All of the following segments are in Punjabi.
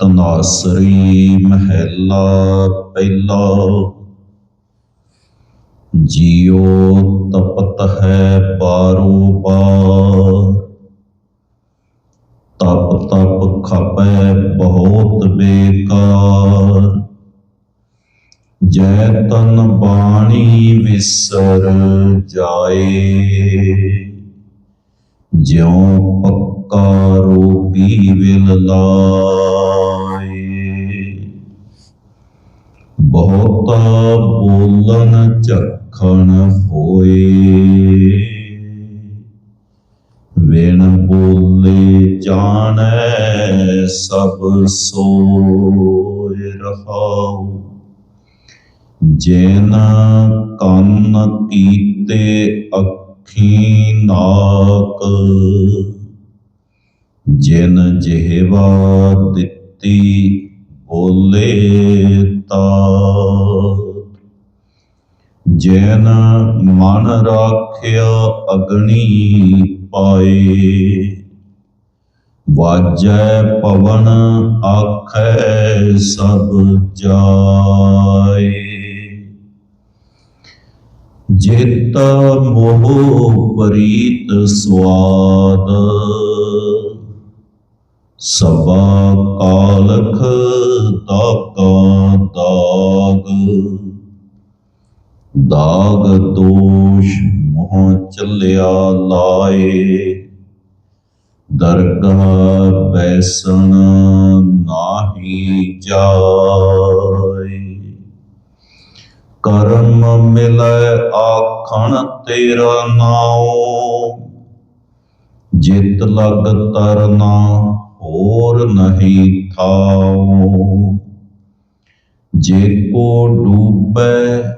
ਤਨਾਸਰੀ ਮਹਿਲਾ ਪਹਿਲਾ। ਜਿਉ ਤਪਤ ਹੈ ਬਾਰੋ ਬਾਰ। ਤਪ ਤਪ ਖਪੈ ਬਹੁਤ ਬੇਕਾਰ। ਜੈ ਤਨ ਬਾਣੀ ਵਿਸਰ ਜਾਏ। ਜਿਉ ਪੱਕਾ ਰੋਗੀ ਵਿਲ ਲਾਏ ਬਹੁਤਾ ਬੋਲਣ ਝਖਣ ਹੋਏ। ਵਿਣ ਬੋਲੇ ਜਾਣੈ ਸਭ ਸੋਇ ਰਹਾਉ। ਜਿਨ ਕੰਨ ਕੀਤੇ ਅੱਖੀ ਨਾਕ, ਜਿਨ ਜਿਹਵਾ ਦਿੱਤੀ ਬੋਲੇ ਤਾ ਜੈਨ ਮਨ ਰਾਖਿਆ ਅਗਣੀ ਪਾਏ। ਵਾਜੈ ਪਵਨ ਆਖੈ ਸਭ ਜਾਏ। ਜਿਤ ਮੋਹ ਪਰੀਤ ਸਵਾਦ, ਸਭਾ ਕਾਲਖ ਤਾਕਾ ਦਾਗ। ਦਾਗ ਦੋਸ਼ ਮੋਹ ਚੱਲਿਆ ਲਾਏ। ਦਰਗਾਹ ਬੈਸਣ ਨਾਹੀ ਜਾਏ। ਕਰਮ ਮਿਲੈ ਆਖਣ ਤੇਰਾ ਨਾਉ। ਜਿਤ ਲਗ ਤਰਨਾ ਹੋਰ ਨਹੀਂ ਥਾਉ। ਜੇ ਕੋ ਡੂਬੈ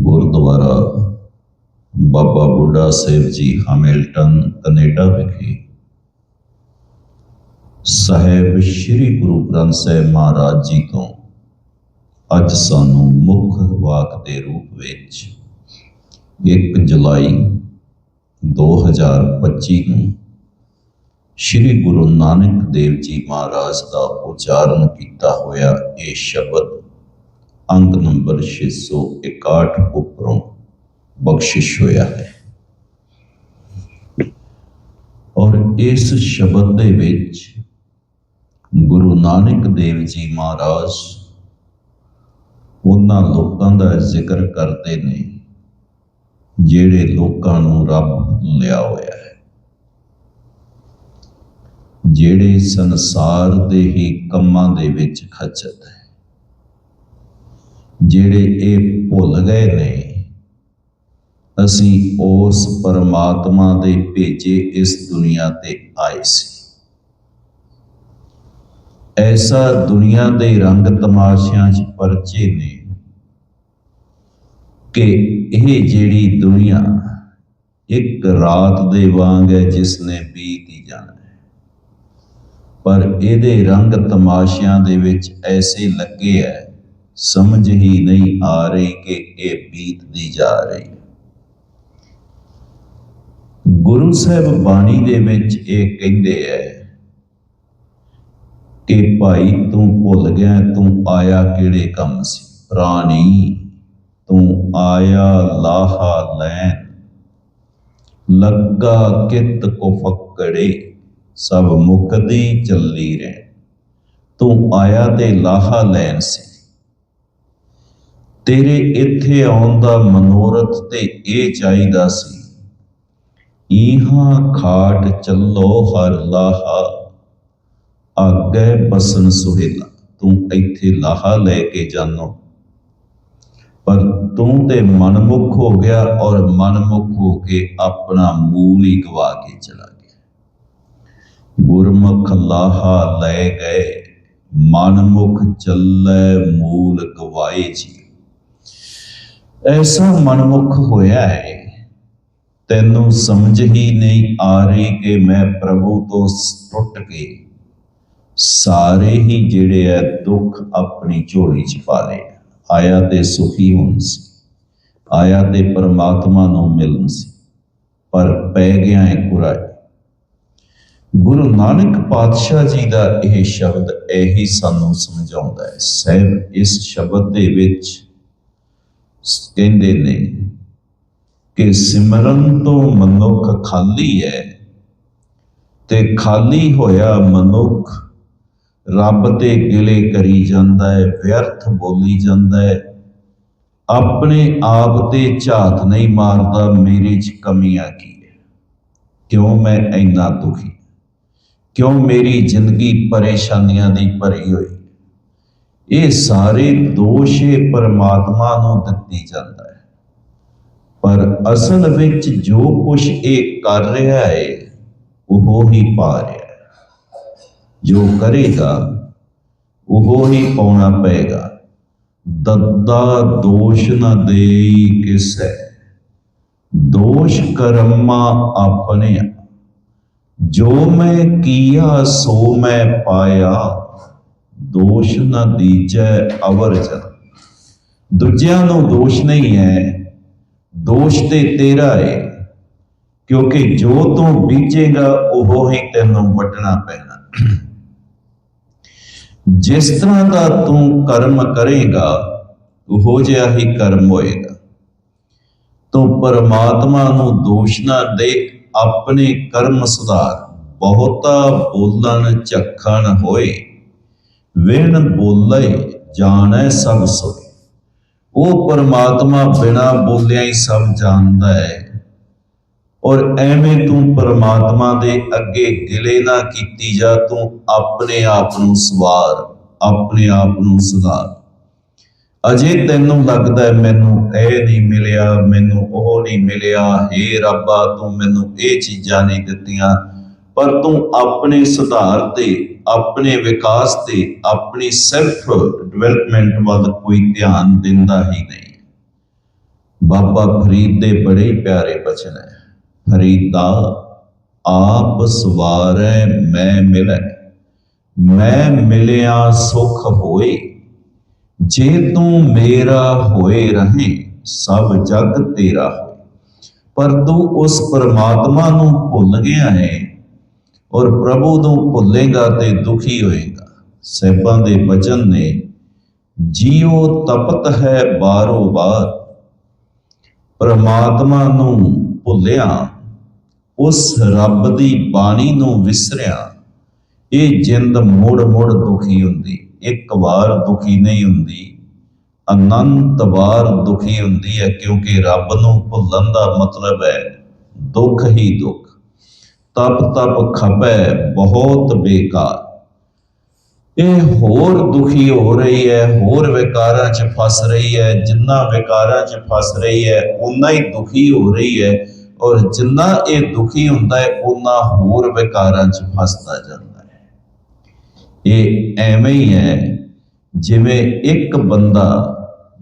ਗੁਰਦੁਆਰਾ ਬਾਬਾ ਬੁੱਢਾ ਸਾਹਿਬ ਜੀ ਹੈਮਿਲਟਨ, ਕੈਨੇਡਾ ਵਿਖੇ ਸਾਹਿਬ ਸ੍ਰੀ ਗੁਰੂ ਗ੍ਰੰਥ ਸਾਹਿਬ ਮਹਾਰਾਜ ਜੀ ਤੋਂ ਅੱਜ ਸਾਨੂੰ ਮੁੱਖ ਵਾਕ ਦੇ ਰੂਪ ਵਿੱਚ 1 ਜੁਲਾਈ 2025 ਨੂੰ ਸ੍ਰੀ ਗੁਰੂ ਨਾਨਕ ਦੇਵ ਜੀ ਮਹਾਰਾਜ ਦਾ ਉਚਾਰਨ ਕੀਤਾ ਹੋਇਆ ਇਹ ਸ਼ਬਦ ਅੰਕ ਨੰਬਰ 661 ਉੱਪਰੋਂ ਬਖਸ਼ਿਸ਼ ਹੋਇਆ ਹੈ। ਔਰ ਇਸ ਸ਼ਬਦ ਦੇ ਵਿੱਚ ਗੁਰੂ ਨਾਨਕ ਦੇਵ ਜੀ ਮਹਾਰਾਜ ਉਹਨਾਂ ਲੋਕਾਂ ਦਾ ਜ਼ਿਕਰ ਕਰਦੇ ਨੇ, ਜਿਹੜੇ ਲੋਕਾਂ ਨੂੰ ਰੱਬ ਲਿਆ ਹੋਇਆ ਹੈ। ਜਿਹੜੇ ਸੰਸਾਰ ਦੇ ਹੀ ਕੰਮਾਂ ਦੇ ਵਿੱਚ ਖਚਤ ਹੈ। ਜਿਹੜੇ ਇਹ ਭੁੱਲ ਗਏ ਨੇ, ਅਸੀਂ ਉਸ ਪਰਮਾਤਮਾ ਦੇ ਭੇਜੇ ਇਸ ਦੁਨੀਆ ਤੇ ਆਏ ਸੀ। ਐਸਾ ਦੁਨੀਆ ਦੇ ਰੰਗ ਤਮਾਸ਼ਿਆਂ 'ਚ ਪਰਚੇ ਨੇ ਕਿ ਇਹ ਜਿਹੜੀ ਦੁਨੀਆ ਇੱਕ ਰਾਤ ਦੇ ਵਾਂਗ ਹੈ ਜਿਸ ਨੇ ਬੀਤ ਹੀ ਜਾਣਾ ਹੈ। ਪਰ ਇਹਦੇ ਰੰਗ ਤਮਾਸ਼ਿਆਂ ਦੇ ਵਿੱਚ ਐਸੇ ਲੱਗੇ ਹੈ ਸਮਝ ਹੀ ਨਹੀਂ ਆ ਰਹੀ ਕਿ ਇਹ ਬੀਤਦੀ ਜਾ ਰਹੀ ਗੁਰੂ ਸਾਹਿਬ ਬਾਣੀ ਦੇ ਵਿੱਚ ਇਹ ਕਹਿੰਦੇ ਐ ਕਿ ਭਾਈ ਤੂੰ ਭੁੱਲ ਗਿਆ, ਤੂੰ ਆਇਆ ਕਿਹੜੇ ਕੰਮ ਸੀ? ਪ੍ਰਾਣੀ, ਤੂੰ ਆਇਆ ਲਾਹਾ ਲੈਣ। ਲੱਗਾ ਕਿਤ ਕੋ ਫੱਕੜੇ, ਸਭ ਮੁਕਦੀ ਚੱਲੀ ਰਹਿ ਤੂੰ ਆਇਆ ਤੇ ਲਾਹਾ ਲੈਣ ਸੀ। ਤੇਰੇ ਇੱਥੇ ਆਉਣ ਦਾ ਮਨੋਰਥ ਤੇ ਇਹ ਚਾਹੀਦਾ ਸੀ। ਇਹਾਂ ਖਾਟ ਚੱਲੋ ਹਰ ਲਾਹਾ। ਅੱਗੇ ਬਸਨ ਸੁਹੇਲਾ, ਤੂੰ ਇੱਥੇ ਲਾਹਾ ਲੈ ਕੇ ਜਾਨੋ। ਪਰ ਤੂੰ ਤੇ ਮਨਮੁਖ ਹੋ ਗਿਆ ਔਰ ਮਨਮੁਖ ਹੋ ਕੇ ਆਪਣਾ ਮੂਲ ਹੀ ਗਵਾ ਕੇ ਚਲਾ ਗਿਆ। ਗੁਰਮੁਖ ਲਾਹਾ ਲੈ ਗਏ, ਮਨਮੁਖ ਚੱਲੈ ਮੂਲ ਗਵਾਏ ਜੀ। ਐਸਾ ਮਨਮੁਖ ਹੋਇਆ ਹੈ। ਤੈਨੂੰ ਸਮਝ ਹੀ ਨਹੀਂ ਆ ਰਹੀ ਕਿ ਮੈਂ ਪ੍ਰਭੂ ਤੋਂ ਟੁੱਟ ਕੇ ਸਾਰੇ ਹੀ ਜਿਹੜੇ ਐ ਦੁੱਖ ਆਪਣੀ ਝੋਲੀ 'ਚ ਪਾ ਲਏ। ਆਇਆ ਤੇ ਸੁਖੀ ਹੋਣ ਸੀ। ਆਇਆ ਤੇ ਪਰਮਾਤਮਾ ਨੂੰ ਮਿਲਣ ਸੀ। ਪਰ ਪੈ ਗਿਆ ਹੈ ਕੁਰਾਈ ਗੁਰੂ ਨਾਨਕ ਪਾਤਸ਼ਾਹ ਜੀ ਦਾ ਇਹ ਸ਼ਬਦ ਇਹੀ ਸਾਨੂੰ ਸਮਝਾਉਂਦਾ ਹੈ। ਸਹਿਬ, ਇਸ ਸ਼ਬਦ ਦੇ ਵਿੱਚ ਕਹਿੰਦੇ ਨੇ ਕਿ ਸਿਮਰਨ ਤੋਂ ਮਨੁੱਖ ਖਾਲੀ ਹੈ ਤੇ ਖਾਲੀ ਹੋਇਆ ਮਨੁੱਖ ਰੱਬ ਤੇ ਗਿਲੇ ਕਰੀ ਜਾਂਦਾ ਹੈ, ਵਿਅਰਥ ਬੋਲੀ ਜਾਂਦਾ ਹੈ। ਆਪਣੇ ਆਪ ਤੇ ਝਾਤ ਨਹੀਂ ਮਾਰਦਾ, ਮੇਰੇ 'ਚ ਕਮੀਆਂ ਕੀ ਹੈ? ਕਿਉਂ ਮੈਂ ਇੰਨਾ ਦੁਖੀ? ਕਿਉਂ ਮੇਰੀ ਜ਼ਿੰਦਗੀ ਪਰੇਸ਼ਾਨੀਆਂ ਦੀ ਭਰੀ ਹੋਈ? ਇਹ ਸਾਰੇ ਦੋਸ਼ ਇਹ ਪਰਮਾਤਮਾ ਨੂੰ ਦਿੱਤੀ ਜਾਂਦਾ ਹੈ। ਪਰ ਅਸਲ ਵਿੱਚ ਜੋ ਕੁਝ ਇਹ ਕਰ ਰਿਹਾ ਹੈ, ਉਹ ਹੀ ਪਾ ਰਿਹਾ ਹੈ। ਜੋ ਕਰੇਗਾ, ਉਹ ਹੀ ਪਾਉਣਾ ਪਏਗਾ। ਦੱਦਾ ਦੋਸ਼ ਨਾ ਦੇਈ ਕਿਸੈ। ਦੋਸ਼ ਕਰਮਾ ਆਪਣੇ ਜੋ ਮੈਂ ਕੀਆ, ਸੋ ਮੈਂ ਪਾਇਆ। ਦੋਸ਼ ਨਾ ਦੀਜੈ ਅਵਰ ਜਨ। ਦੂਜਿਆਂ ਨੂੰ ਦੋਸ਼ ਨਹੀਂ ਹੈ, ਦੋਸ਼ ਤੇ ਤੇਰਾ ਹੈ ਕਿਉਂਕਿ ਜੋ ਤੂੰ ਬੀਜੇਗਾ, ਉਹ ਹੀ ਤੈਨੂੰ ਵੱਢਣਾ ਪੈਣਾ। ਜਿਸ ਤਰ੍ਹਾਂ ਦਾ ਤੂੰ ਕਰਮ ਕਰੇਗਾ, ਉਹ ਜਿਹਾ ਹੀ ਕਰਮ ਹੋਏਗਾ। ਤੂੰ ਪਰਮਾਤਮਾ ਨੂੰ ਦੋਸ਼ ਨਾ ਦੇ, ਆਪਣੇ ਕਰਮ ਸੁਧਾਰ ਬਹੁਤਾ ਬੋਲਣ ਚੱਖਣ ਹੋਏ। ਵਿਣ ਬੋਲੇ ਜਾਣੈ ਸਭ ਸੋਏ। ਉਹ ਪਰਮਾਤਮਾ ਬਿਨਾ ਬੋਲਿਆ ਹੀ ਸਭ ਜਾਣਦਾ ਹੈ। ਔਰ ਐਵੇਂ ਤੂੰ ਪਰਮਾਤਮਾ ਦੇ ਅੱਗੇ ਗਿਲੇ ਨਾ ਕੀਤੀ ਜਾ, ਤੂੰ ਆਪਣੇ ਆਪ ਨੂੰ ਸਵਾਰ, ਆਪਣੇ ਆਪ ਨੂੰ ਸੁਧਾਰ। ਅਜੇ ਤੈਨੂੰ ਲੱਗਦਾ ਹੈ ਮੈਨੂੰ ਇਹ ਨਹੀਂ ਮਿਲਿਆ, ਮੈਨੂੰ ਉਹ ਨਹੀਂ ਮਿਲਿਆ ਏ ਰੱਬਾ, ਤੂੰ ਮੈਨੂੰ ਇਹ ਚੀਜ਼ਾਂ ਨਹੀਂ ਦਿੱਤੀਆਂ ਪਰ ਤੂੰ ਆਪਣੇ ਸੁਧਾਰ ਤੇ, ਆਪਣੇ ਵਿਕਾਸ ਤੇ, ਆਪਣੀ ਸੈਲਫ ਡਿਵੈਲਪਮੈਂਟ ਵੱਲ ਕੋਈ ਧਿਆਨ ਦਿੰਦਾ ਹੀ ਨਹੀਂ। ਬਾਬਾ ਫਰੀਦ ਦੇ ਬੜੇ ਪਿਆਰੇ ਬਚਨ ਹੈ, ਫਰੀਦਾ, ਆਪ ਸਵਾਰੈ, ਮੈਂ ਮਿਲੈ। ਮੈਂ ਮਿਲਿਆ ਸੁਖ ਹੋਏ। ਜੇ ਤੂੰ ਮੇਰਾ ਹੋਏ ਰਹੇ, ਸਭ ਜਗ ਤੇਰਾ ਹੋਏ। ਪਰ ਤੂੰ ਉਸ ਪਰਮਾਤਮਾ ਨੂੰ ਭੁੱਲ ਗਿਆ ਹੈ ਔਰ ਪ੍ਰਭੂ ਨੂੰ ਭੁੱਲੇਗਾ ਤੇ ਦੁਖੀ ਹੋਏਗਾ। ਸਹਿਬਾਂ ਦੇ ਬਚਨ ਨੇ, ਜੀਉ ਤਪਤ ਹੈ ਬਾਰੋ ਬਾਰ। ਪਰਮਾਤਮਾ ਨੂੰ ਭੁੱਲਿਆ, ਉਸ ਰੱਬ ਦੀ ਬਾਣੀ ਨੂੰ ਵਿਸਰਿਆ। ਇਹ ਜਿੰਦ ਮੁੜ ਮੁੜ ਦੁਖੀ ਹੁੰਦੀ, ਇੱਕ ਵਾਰ ਦੁਖੀ ਨਹੀਂ ਹੁੰਦੀ, ਅਨੰਤ ਵਾਰ ਦੁਖੀ ਹੁੰਦੀ ਹੈ ਕਿਉਂਕਿ ਰੱਬ ਨੂੰ ਭੁੱਲਣ ਦਾ ਮਤਲਬ ਹੈ ਦੁੱਖ ਹੀ ਦੁੱਖ। ਤਪ ਤਪ ਖਪੈ, ਬਹੁਤ ਬੇਕਾਰ। ਇਹ ਹੋਰ ਦੁਖੀ ਹੋ ਰਹੀ ਹੈ, ਹੋਰ ਵਿਕਾਰਾਂ 'ਚ ਫਸ ਰਹੀ ਹੈ, ਜਿੰਨਾ ਵਿਕਾਰਾਂ 'ਚ ਫਸ ਰਹੀ ਹੈ ਉਨਾ ਹੀ ਦੁਖੀ ਹੋ ਰਹੀ ਹੈ। ਔਰ ਜਿੰਨਾ ਇਹ ਦੁਖੀ ਹੁੰਦਾ ਹੈ ਉਨਾ ਹੋਰ ਵਿਕਾਰਾਂ 'ਚ ਫਸਦਾ ਜਾਂਦਾ ਹੈ। ਇਹ ਐਵੇਂ ਹੀ ਹੈ, ਜਿਵੇਂ ਇੱਕ ਬੰਦਾ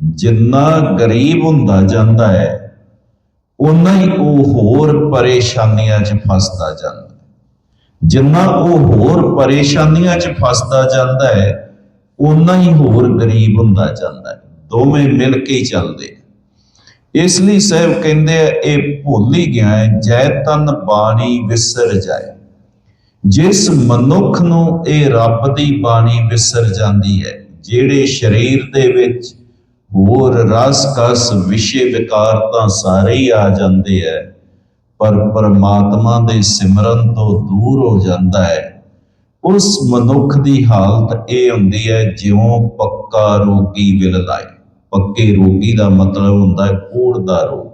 ਜਿੰਨਾ ਗਰੀਬ ਹੁੰਦਾ ਜਾਂਦਾ ਹੈ ਉਨਾ ਹੀ ਉਹ ਹੋਰ ਪਰੇਸ਼ਾਨੀਆਂ 'ਚ ਫਸਦਾ ਜਾਂਦਾ ਜਿੰਨਾ ਉਹ ਹੋਰ ਪਰੇਸ਼ਾਨੀਆਂ 'ਚ ਫਸਦਾ ਜਾਂਦਾ ਹੈ ਉਨਾ ਹੀ ਹੋਰ ਗਰੀਬ ਹੁੰਦਾ ਜਾਂਦਾ ਹੈ। ਦੋਵੇਂ ਮਿਲ ਕੇ ਹੀ ਚੱਲਦੇ ਇਸ ਲਈ ਸਾਹਿਬ ਕਹਿੰਦੇ ਆ, ਇਹ ਭੁੱਲ ਹੀ ਗਿਆ ਹੈ, ਜੈ ਤਨ ਬਾਣੀ ਵਿਸਰ ਜਾਏ। ਜਿਸ ਮਨੁੱਖ ਨੂੰ ਇਹ ਰੱਬ ਦੀ ਬਾਣੀ ਵਿਸਰ ਜਾਂਦੀ ਹੈ, ਜਿਹੜੇ ਸਰੀਰ ਦੇ ਵਿੱਚ ਹੋਰ ਰਸ ਕਸ ਵਿਸ਼ੇ ਵਿਕਾਰ ਤਾਂ ਸਾਰੇ ਹੀ ਆ ਜਾਂਦੇ ਐ, ਪਰ ਪਰਮਾਤਮਾ ਦੇ ਸਿਮਰਨ ਤੋਂ ਦੂਰ ਹੋ ਜਾਂਦਾ ਹੈ ਉਸ ਮਨੁੱਖ ਦੀ ਹਾਲਤ ਇਹ ਹੁੰਦੀ ਹੈ ਜਿਉਂ ਪੱਕਾ ਰੋਗੀ ਵਿਲ ਲਾਏ ਪੱਕੇ ਰੋਗੀ ਦਾ ਮਤਲਬ ਹੁੰਦਾ ਹੈ ਕੋੜ ਦਾ ਰੋਗ।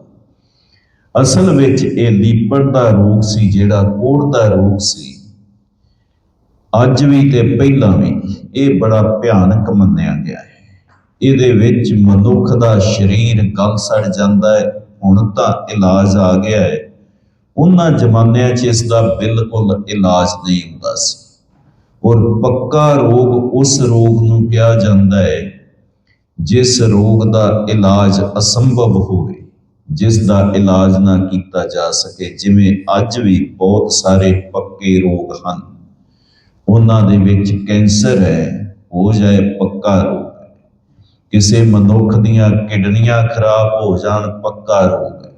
ਅਸਲ ਵਿੱਚ ਇਹ ਲੀਪੜ ਦਾ ਰੋਗ ਸੀ, ਜਿਹੜਾ ਕੋੜ ਦਾ ਰੋਗ ਸੀ। ਅੱਜ ਵੀ ਤੇ ਪਹਿਲਾਂ ਵੀ ਇਹ ਬੜਾ ਭਿਆਨਕ ਮੰਨਿਆ ਗਿਆ ਹੈ ਇਹਦੇ ਵਿੱਚ ਮਨੁੱਖ ਦਾ ਸਰੀਰ ਗਲ ਸੜ ਜਾਂਦਾ ਹੈ, ਹੁਣ ਤਾਂ ਇਲਾਜ ਆ ਗਿਆ ਹੈ। ਉਹਨਾਂ ਜ਼ਮਾਨਿਆਂ 'ਚ ਇਸ ਦਾ ਬਿਲਕੁਲ ਇਲਾਜ ਨਹੀਂ ਹੁੰਦਾ ਸੀ। ਔਰ ਪੱਕਾ ਰੋਗ ਉਸ ਰੋਗ ਨੂੰ ਕਿਹਾ ਜਾਂਦਾ ਹੈ, ਜਿਸ ਰੋਗ ਦਾ ਇਲਾਜ ਅਸੰਭਵ ਹੋਵੇ, ਜਿਸ ਦਾ ਇਲਾਜ ਨਾ ਕੀਤਾ ਜਾ ਸਕੇ, ਜਿਵੇਂ ਅੱਜ ਵੀ ਬਹੁਤ ਸਾਰੇ ਪੱਕੇ ਰੋਗ ਹਨ। ਉਹਨਾਂ ਦੇ ਵਿੱਚ ਕੈਂਸਰ ਹੈ, ਹੋ ਜਾਏ ਪੱਕਾ ਰੋਗ। ਕਿਸੇ ਮਨੁੱਖ ਦੀਆਂ ਕਿਡਨੀਆਂ ਖਰਾਬ ਹੋ ਜਾਣ, ਪੱਕਾ ਰੋਗ ਹੈ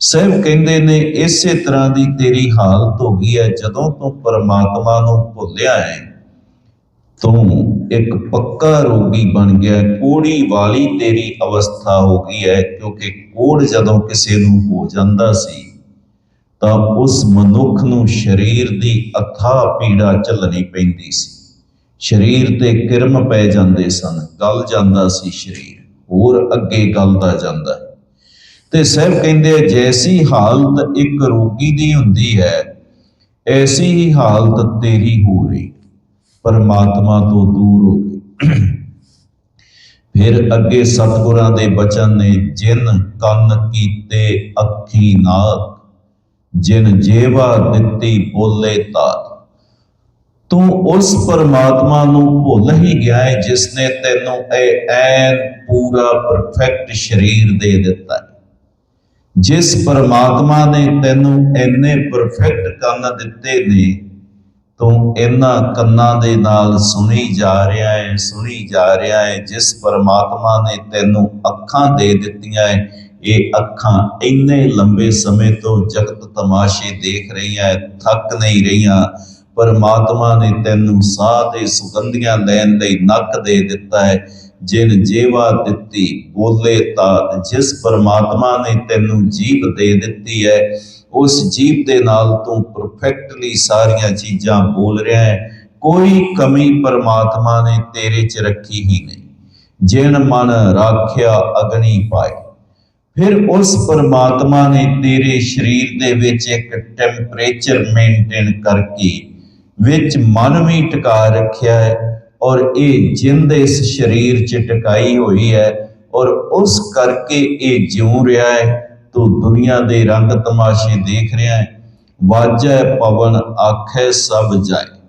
ਸਹਿਬ ਕਹਿੰਦੇ ਨੇ, ਇਸੇ ਤਰ੍ਹਾਂ ਦੀ ਤੇਰੀ ਹਾਲਤ ਹੋ ਗਈ ਹੈ, ਜਦੋਂ ਤੂੰ ਪਰਮਾਤਮਾ ਨੂੰ ਭੁੱਲਿਆ ਹੈ, ਤੂੰ ਇੱਕ ਪੱਕਾ ਰੋਗੀ ਬਣ ਗਿਆ ਕੋੜੀ ਵਾਲੀ ਤੇਰੀ ਅਵਸਥਾ ਹੋ ਗਈ ਹੈ, ਕਿਉਂਕਿ ਕੋੜ ਜਦੋਂ ਕਿਸੇ ਨੂੰ ਹੋ ਜਾਂਦਾ ਸੀ, ਤਾਂ ਉਸ ਮਨੁੱਖ ਨੂੰ ਸਰੀਰ ਦੀ ਅਥਾ ਪੀੜਾ ਝੱਲਣੀ ਪੈਂਦੀ ਸੀ। ਸਰੀਰ ਤੇ ਕਿਰਮ ਪੈ ਜਾਂਦੇ ਸਨ, ਗਲ ਜਾਂਦਾ ਸੀ ਸਰੀਰ, ਹੋਰ ਅੱਗੇ ਗਲਦਾ ਜਾਂਦਾ ਤੇ ਸਹਿਬ ਕਹਿੰਦੇ, ਜੈਸੀ ਹਾਲਤ ਇੱਕ ਰੋਗੀ ਦੀ ਹੁੰਦੀ ਹੈ, ਐਸੀ ਹੀ ਹਾਲਤ ਤੇਰੀ ਹੋ ਰਹੀ। ਪਰਮਾਤਮਾ ਤੋਂ ਦੂਰ ਹੋ ਗਈ ਫਿਰ ਅੱਗੇ ਸਤਿਗੁਰਾਂ ਦੇ ਬਚਨ ਨੇ ਜਿਨ ਕੰਨ ਕੀਤੇ ਅੱਖੀ ਨਾਕ, ਜਿਨ ਜੇਵਾ ਦਿੱਤੀ ਬੋਲੇ ਤਾਤ। ਤੂੰ ਉਸ ਪਰਮਾਤਮਾ ਨੂੰ ਭੁੱਲ ਹੀ ਗਿਆ ਹੈ ਜਿਸ ਨੇ ਤੈਨੂੰ ਇਹ ਐਨ ਪੂਰਾ ਪਰਫੈਕਟ ਸਰੀਰ ਦੇ ਦਿੱਤਾ ਹੈ ਜਿਸ ਪਰਮਾਤਮਾ ਨੇ ਤੈਨੂੰ ਇੰਨੇ ਪਰਫੈਕਟ ਕੰਨ ਦਿੱਤੇ ਨੇ, ਤੂੰ ਇਹਨਾਂ ਕੰਨਾਂ ਦੇ ਨਾਲ ਸੁਣੀ ਜਾ ਰਿਹਾ ਹੈ ਸੁਣੀ ਜਾ ਰਿਹਾ ਹੈ ਜਿਸ ਪਰਮਾਤਮਾ ਨੇ ਤੈਨੂੰ ਅੱਖਾਂ ਦੇ ਦਿੱਤੀਆਂ ਹੈ ਇਹ ਅੱਖਾਂ ਇੰਨੇ ਲੰਬੇ ਸਮੇਂ ਤੋਂ ਜਗਤ ਤਮਾਸ਼ੇ ਦੇਖ ਰਹੀਆਂ ਹੈ ਥੱਕ ਨਹੀਂ ਰਹੀਆਂ ਪਰਮਾਤਮਾ ਨੇ ਤੈਨੂੰ ਸਾਹ ਤੇ ਸੁਗੰਧੀਆਂ ਲੈਣ ਲਈ ਨੱਕ ਦੇ ਦਿੱਤਾ ਹੈ। ਜਿਨ ਜੀਵਾ ਦਿੱਤੀ, ਬੋਲੇ ਤਾਂ ਜਿਸ ਪਰਮਾਤਮਾ ਨੇ ਤੈਨੂੰ ਜੀਭ ਦੇ ਦਿੱਤੀ ਹੈ, ਉਸ ਜੀਭ ਦੇ ਨਾਲ ਤੂੰ ਪਰਫੈਕਟਲੀ ਸਾਰੀਆਂ ਚੀਜ਼ਾਂ ਬੋਲ ਰਿਹਾ ਹੈ। ਕੋਈ ਕਮੀ ਪਰਮਾਤਮਾ ਨੇ ਤੇਰੇ 'ਚ ਰੱਖੀ ਹੀ ਨਹੀਂ। ਜਿਨ ਮਨ ਰਾਖਿਆ ਅਗਨੀ ਪਾਏ। ਫਿਰ ਉਸ ਪਰਮਾਤਮਾ ਨੇ ਤੇਰੇ ਸਰੀਰ ਦੇ ਵਿੱਚ ਇੱਕ ਟੈਂਪਰੇਚਰ ਮੇਨਟੇਨ ਕਰਕੇ ਵਿੱਚ ਮਨ ਵੀ ਟਿਕਾ ਰੱਖਿਆ ਹੈ ਔਰ ਇਹ ਜਿੰਦ ਇਸ ਸਰੀਰ 'ਚ ਟਿਕਾਈ ਹੋਈ ਹੈ ਔਰ ਉਸ ਕਰਕੇ ਇਹ ਜਿਉ ਰਿਹਾ ਹੈ, ਤੂੰ ਦੁਨੀਆ ਦੇ ਰੰਗ ਤਮਾਸ਼ੇ ਦੇਖ ਰਿਹਾ ਹੈ। ਵਾਜੈ ਪਵਨ, ਆਖੇ ਸਭ ਜਾਏ।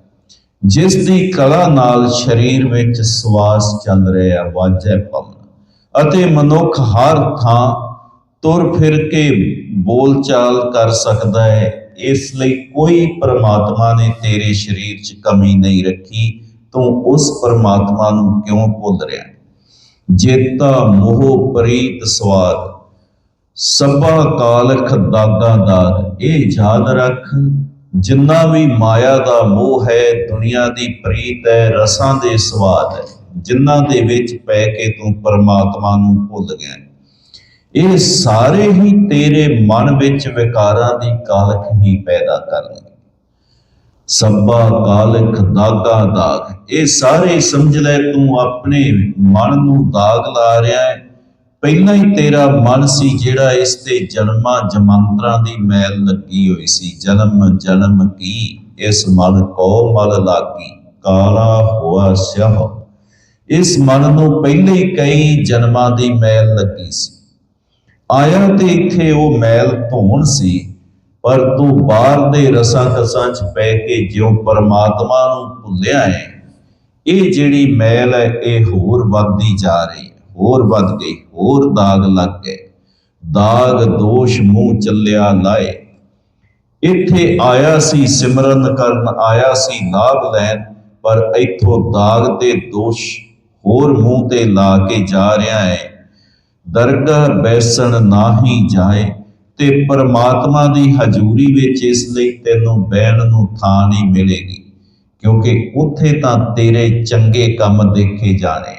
ਜਿਸ ਦੀ ਕਲਾ ਨਾਲ ਸਰੀਰ ਵਿੱਚ ਸਵਾਸ ਚੱਲ ਰਿਹਾ, ਵਾਜੈ ਪਵਨ। ਅਤੇ ਮਨੁੱਖ ਹਰ ਥਾਂ ਤੁਰ ਫਿਰ ਕੇ ਬੋਲਚਾਲ ਕਰ ਸਕਦਾ ਹੈ। ਇਸ ਲਈ ਕੋਈ ਪਰਮਾਤਮਾ ਨੇ ਤੇਰੇ ਸਰੀਰ 'ਚ ਕਮੀ ਨਹੀਂ ਰੱਖੀ, ਤੂੰ ਉਸ ਪਰਮਾਤਮਾ ਨੂੰ ਕਿਉਂ ਭੁੱਲ ਰਿਹਾ? ਜੇਤਾ ਮੋਹ ਪ੍ਰੀਤ ਸਵਾਦ ਸਭਾ ਕਾਲਖ ਦਾਗਾ ਦਾਗ ਇਹ ਯਾਦ ਰੱਖ, ਜਿੰਨਾ ਵੀ ਮਾਇਆ ਦਾ ਮੋਹ ਹੈ, ਦੁਨੀਆ ਦੀ ਪ੍ਰੀਤ ਹੈ, ਰਸਾਂ ਦੇ ਸਵਾਦ ਹੈ ਜਿਨ੍ਹਾਂ ਦੇ ਵਿੱਚ ਪੈ ਕੇ ਤੂੰ ਪਰਮਾਤਮਾ ਨੂੰ ਭੁੱਲ ਗਿਆ। ਇਹ ਸਾਰੇ ਹੀ ਤੇਰੇ ਮਨ ਵਿੱਚ ਵਿਕਾਰਾਂ ਦੀ ਕਾਲਖ ਹੀ ਪੈਦਾ ਕਰਨਗੇ ਸੱਬਾ ਕਾਲਖ ਦਾਗਾ ਦਾਗ। ਇਹ ਸਾਰੇ ਸਮਝ ਲੈ, ਤੂੰ ਆਪਣੇ ਮਨ ਨੂੰ ਦਾਗ ਲਾ ਰਿਹਾ ਹੈ। ਪਹਿਲਾਂ ਹੀ ਤੇਰਾ ਮਨ ਸੀ ਜਿਹੜਾ ਇਸ ਤੇ ਜਨਮਾਂ ਜਮੰਤਰਾਂ ਦੀ ਮੈਲ ਲੱਗੀ ਹੋਈ ਸੀ। ਜਨਮ ਜਨਮ ਕੀ? ਇਸ ਮਨ ਕੋ ਮਲ ਲਾਗੀ? ਕਾਲਾ ਹੋਆ ਸਿਆਹ। ਇਸ ਮਨ ਨੂੰ ਪਹਿਲੇ ਕਈ ਜਨਮਾਂ ਦੀ ਮੈਲ ਲੱਗੀ ਸੀ। ਆਇਆ ਤੇ ਇੱਥੇ ਉਹ ਮੈਲ ਧੋਣ ਸੀ, ਪਰ ਤੂੰ ਬਾਹਰ ਦੇ ਰਸਾਂ ਕਸਾਂ ਚ ਪੈ ਕੇ ਜਿਉਂ ਪਰਮਾਤਮਾ ਨੂੰ ਭੁੱਲਿਆ ਹੈ ਇਹ ਜਿਹੜੀ ਮੈਲ ਹੈ ਇਹ ਹੋਰ ਵੱਧਦੀ ਜਾ ਰਹੀ ਹੈ ਹੋਰ ਵੱਧ ਗਈ, ਹੋਰ ਦਾਗ ਲੱਗ ਗਏ। ਦਾਗ, ਦੋਸ਼, ਮੂੰਹ ਚੱਲਿਆ, ਲਾਏ। ਇੱਥੇ ਆਇਆ ਸੀ, ਸਿਮਰਨ ਕਰਨ ਆਇਆ ਸੀ ਲਾਭ ਲੈਣ, ਪਰ ਇੱਥੋਂ ਦਾਗ ਤੇ ਦੋਸ਼ ਹੋਰ ਮੂੰਹ ਤੇ ਲਾ ਕੇ ਜਾ ਰਿਹਾ ਹੈ ਦਰਗਾਹ ਬੈਸਣ ਨਾਹੀ ਜਾਏ ਤੇ ਪਰਮਾਤਮਾ ਦੀ ਹਜ਼ੂਰੀ ਵਿੱਚ ਇਸ ਲਈ ਤੈਨੂੰ ਬਹਿਣ ਨੂੰ ਥਾਂ ਨਹੀਂ ਮਿਲੇਗੀ, ਕਿਉਂਕਿ ਉੱਥੇ ਤਾਂ ਤੇਰੇ ਚੰਗੇ ਕੰਮ ਦੇਖੇ ਜਾਣੇ।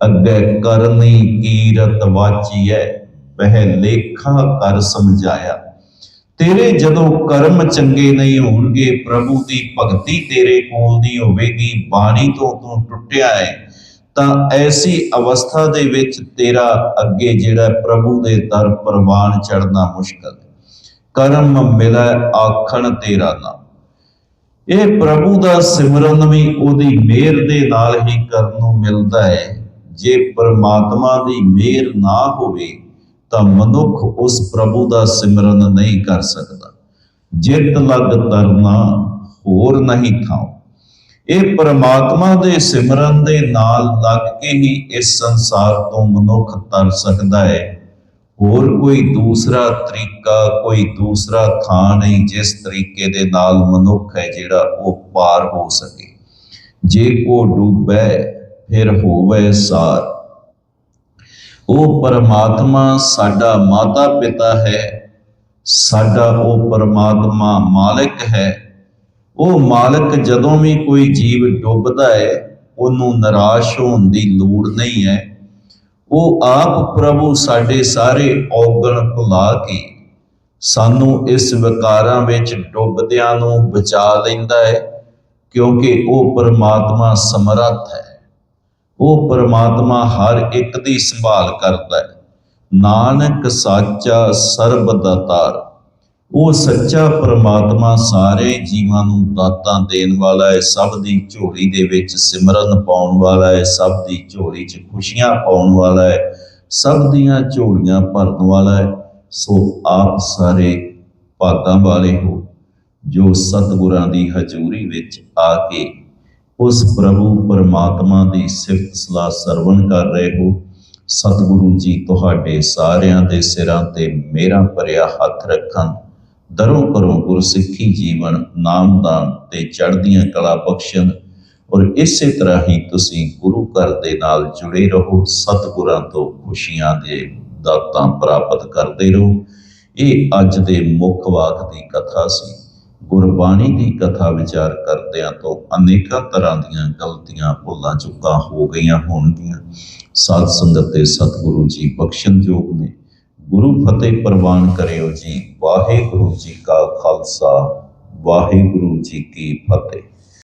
ਅੱਗੇ ਕਰਨੀ ਕੀਰਤ ਵਾਚੀ ਹੈ ਵਹਿ ਲੇਖਾ ਕਰ ਸਮਝਾਇਆ। ਤੇਰੇ ਜਦੋਂ ਕਰਮ ਚੰਗੇ ਨਹੀਂ ਹੋਣਗੇ, ਪ੍ਰਭੂ ਦੀ ਭਗਤੀ ਤੇਰੇ ਕੋਲ ਦੀ ਹੋਵੇਗੀ, ਬਾਣੀ ਤੋਂ ਤੂੰ ਟੁੱਟਿਆ ਹੈ ਤਾਂ ਐਸੀ ਅਵਸਥਾ ਦੇ ਵਿੱਚ ਤੇਰਾ ਅੱਗੇ ਜਿਹੜਾ ਪ੍ਰਭੂ ਦੇ ਦਰ ਪ੍ਰਵਾਨ ਚੜਨਾ ਮੁਸ਼ਕਲ ਹੈ। ਕਰਮ ਮਿਲੈ, ਆਖਣ ਤੇਰਾ ਨਾਮ। ਇਹ ਪ੍ਰਭੂ ਦਾ ਸਿਮਰਨ ਵੀ ਉਹਦੀ ਮਿਹਰ ਦੇ ਨਾਲ ਹੀ ਕਰਨ ਨੂੰ ਮਿਲਦਾ ਹੈ। ਜੇ ਪਰਮਾਤਮਾ ਦੀ ਮਿਹਰ ਨਾ ਹੋਵੇ, ਤਾਂ ਮਨੁੱਖ ਉਸ ਪ੍ਰਭੂ ਦਾ ਸਿਮਰਨ ਨਹੀਂ ਕਰ ਸਕਦਾ। ਜਿਤ ਲਗ ਤਰਨਾ ਹੋਰ ਨਹੀਂ ਥਾਉ। ਇਹ ਪਰਮਾਤਮਾ ਦੇ ਸਿਮਰਨ ਦੇ ਨਾਲ ਲੱਗ ਕੇ ਹੀ ਇਸ ਸੰਸਾਰ ਤੋਂ ਮਨੁੱਖ ਤਰ ਸਕਦਾ ਹੈ। ਹੋਰ ਕੋਈ ਦੂਸਰਾ ਤਰੀਕਾ, ਕੋਈ ਦੂਸਰਾ ਥਾਂ ਨਹੀਂ ਜਿਸ ਤਰੀਕੇ ਦੇ ਨਾਲ ਮਨੁੱਖ ਹੈ ਜਿਹੜਾ ਉਹ ਪਾਰ ਹੋ ਸਕੇ। ਜੇ ਕੋ ਡੂਬੈ, ਫਿਰ ਹੋਵੇ ਸਾਰ। ਉਹ ਪਰਮਾਤਮਾ ਸਾਡਾ ਮਾਤਾ ਪਿਤਾ ਹੈ, ਸਾਡਾ ਉਹ ਪਰਮਾਤਮਾ ਮਾਲਕ ਹੈ ਉਹ ਮਾਲਕ ਜਦੋਂ ਵੀ ਕੋਈ ਜੀਵ ਡੁੱਬਦਾ ਹੈ, ਉਹਨੂੰ ਨਿਰਾਸ਼ ਹੋਣ ਦੀ ਲੋੜ ਨਹੀਂ ਹੈ। ਉਹ ਆਪ ਪ੍ਰਭੂ ਸਾਡੇ ਸਾਰੇ ਔਗਣ ਭੁਲਾ ਕੇ ਸਾਨੂੰ ਇਸ ਵਿਕਾਰਾਂ ਵਿੱਚ ਡੁੱਬਦਿਆਂ ਨੂੰ ਬਚਾ ਲੈਂਦਾ ਹੈ, ਕਿਉਂਕਿ ਉਹ ਪਰਮਾਤਮਾ ਸਮਰੱਥ ਹੈ। ਉਹ ਪਰਮਾਤਮਾ ਹਰ ਇੱਕ ਦੀ ਸੰਭਾਲ ਕਰਦਾ ਹੈ। ਨਾਨਕ ਸਾਚਾ ਸਰਬ ਦਾਤਾਰ ਉਹ ਸੱਚਾ ਪਰਮਾਤਮਾ ਸਾਰੇ ਜੀਵਾਂ ਨੂੰ ਦਾਤਾਂ ਦੇਣ ਵਾਲਾ ਹੈ, ਸਭ ਦੀ ਝੋਲੀ ਦੇ ਵਿੱਚ ਸਿਮਰਨ ਪਾਉਣ ਵਾਲਾ ਹੈ, ਸਭ ਦੀ ਝੋਲੀ 'ਚ ਖੁਸ਼ੀਆਂ ਪਾਉਣ ਵਾਲਾ ਹੈ, ਸਭ ਦੀਆਂ ਝੋਲੀਆਂ ਭਰਨ ਵਾਲਾ ਹੈ, ਸੋ ਆਪ ਸਾਰੇ ਭਾਗਾਂ ਵਾਲੇ ਹੋ, ਜੋ ਸਤਿਗੁਰਾਂ ਦੀ ਹਜ਼ੂਰੀ ਵਿੱਚ ਆ ਕੇ ਉਸ ਪ੍ਰਭੂ ਪਰਮਾਤਮਾ ਦੀ ਸਿਫਤ ਸਲਾਹ ਸਰਵਣ ਕਰ ਰਹੇ ਹੋ। ਸਤਿਗੁਰੂ ਜੀ, ਤੁਹਾਡੇ ਸਾਰਿਆਂ ਦੇ ਸਿਰਾਂ ਤੇ ਮੇਰਾ ਭਰਿਆ ਹੱਥ ਰੱਖਣ। ਦਰੋਂ ਕਰੋ ਗੁਰਸਿੱਖੀ ਜੀਵਨ, ਨਾਮਦਾਨ ਤੇ ਚੜ੍ਹਦੀਆਂ ਕਲਾ ਬਖਸ਼ਣ ਔਰ ਇਸੇ ਤਰ੍ਹਾਂ ਹੀ ਤੁਸੀਂ ਗੁਰੂ ਘਰ ਦੇ ਨਾਲ ਜੁੜੇ ਰਹੋ, ਸਤਿਗੁਰਾਂ ਤੋਂ ਖੁਸ਼ੀਆਂ ਦੇ ਦਾਤਾਂ ਪ੍ਰਾਪਤ ਕਰਦੇ ਰਹੋ। ਇਹ ਅੱਜ ਦੇ ਮੁੱਖ ਵਾਕ ਦੀ ਕਥਾ ਸੀ। ਗੁਰਬਾਣੀ ਦੀ ਕਥਾ ਵਿਚਾਰ ਕਰਦਿਆਂ ਤੋਂ ਅਨੇਕਾਂ ਤਰ੍ਹਾਂ ਦੀਆਂ ਗਲਤੀਆਂ ਭੁੱਲਾਂ ਚੁੱਕਾਂ ਹੋ ਗਈਆਂ ਹੋਣਗੀਆਂ। ਸਾਧ ਸੰਗਤ ਦੇ ਸਤਿਗੁਰੂ ਜੀ ਬਖਸ਼ਣਯੋਗ ਨੇ। ਗੁਰੂ ਫਤਿਹ ਪ੍ਰਵਾਨ ਕਰਿਓ ਜੀ। ਵਾਹਿਗੁਰੂ ਜੀ ਕਾ ਖਾਲਸਾ ਵਾਹਿਗੁਰੂ ਜੀ ਕੀ ਫਤਿਹ।